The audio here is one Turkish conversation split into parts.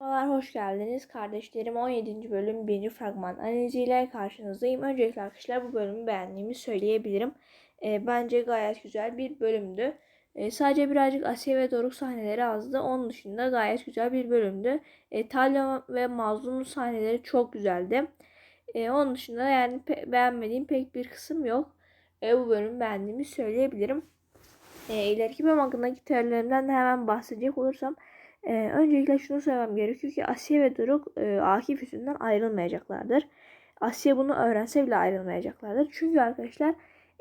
Merhabalar, hoş geldiniz. Kardeşlerim 17. bölüm 1. fragman analiziyle karşınızdayım. Öncelikle arkadaşlar bu bölümü beğendiğimi söyleyebilirim. E, bence gayet güzel bir bölümdü. E, sadece birazcık Asiye ve Doruk sahneleri azdı. Onun dışında gayet güzel bir bölümdü. E, Talya ve Mazlum'un sahneleri çok güzeldi. E, onun dışında yani pe- beğenmediğim pek bir kısım yok. E, bu bölümü beğendiğimi söyleyebilirim. E, ileriki bölüm hakkındaki teorilerimden de hemen bahsedecek olursam ee, öncelikle şunu söylemem gerekiyor ki Asya ve Doruk e, Akif yüzünden ayrılmayacaklardır. Asya bunu öğrense bile ayrılmayacaklardır. Çünkü arkadaşlar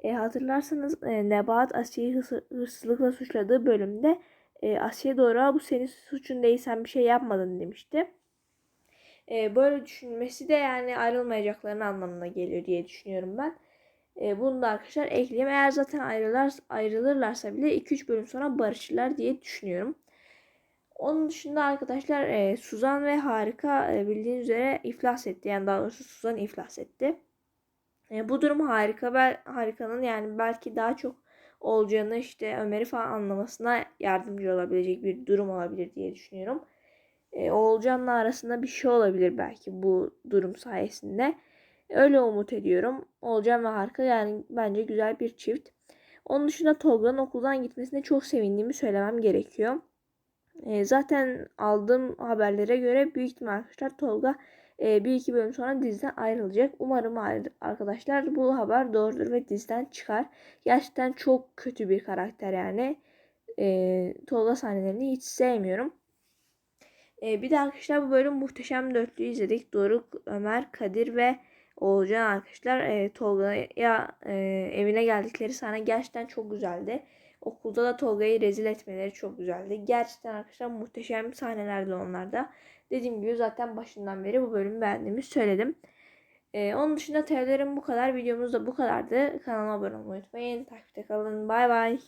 e, hatırlarsanız e, Nebahat hırs- hırsızlıkla suçladığı bölümde e, Asya Doruk'a bu senin suçun değil sen bir şey yapmadın demişti. E, böyle düşünmesi de yani ayrılmayacaklarının anlamına geliyor diye düşünüyorum ben. E, bunu da arkadaşlar ekleyeyim. Eğer zaten ayrılar, ayrılırlarsa bile 2-3 bölüm sonra barışırlar diye düşünüyorum. Onun dışında arkadaşlar e, Suzan ve Harika e, bildiğiniz üzere iflas etti. Yani daha doğrusu Suzan iflas etti. E, bu durum Harika bel Harika'nın yani belki daha çok olacağını işte Ömer'i falan anlamasına yardımcı olabilecek bir durum olabilir diye düşünüyorum. E, Oğulcan'la arasında bir şey olabilir belki bu durum sayesinde. Öyle umut ediyorum. Oğulcan ve Harika yani bence güzel bir çift. Onun dışında Tolga'nın okuldan gitmesine çok sevindiğimi söylemem gerekiyor. E, zaten aldığım haberlere göre büyük ihtimal arkadaşlar Tolga e, bir iki bölüm sonra diziden ayrılacak. Umarım arkadaşlar bu haber doğrudur ve diziden çıkar. Gerçekten çok kötü bir karakter yani. E, Tolga sahnelerini hiç sevmiyorum. E, bir de arkadaşlar bu bölüm Muhteşem Dörtlü'yü izledik. Doruk, Ömer, Kadir ve Oğulcan arkadaşlar e, Tolga'ya e, evine geldikleri sahne gerçekten çok güzeldi. Okulda da Tolga'yı rezil etmeleri çok güzeldi. Gerçekten arkadaşlar muhteşem sahnelerdi onlarda. Dediğim gibi zaten başından beri bu bölümü beğendiğimi söyledim. E, onun dışında teorilerim bu kadar. Videomuz da bu kadardı. Kanalıma abone olmayı unutmayın. Takipte kalın. Bay bay.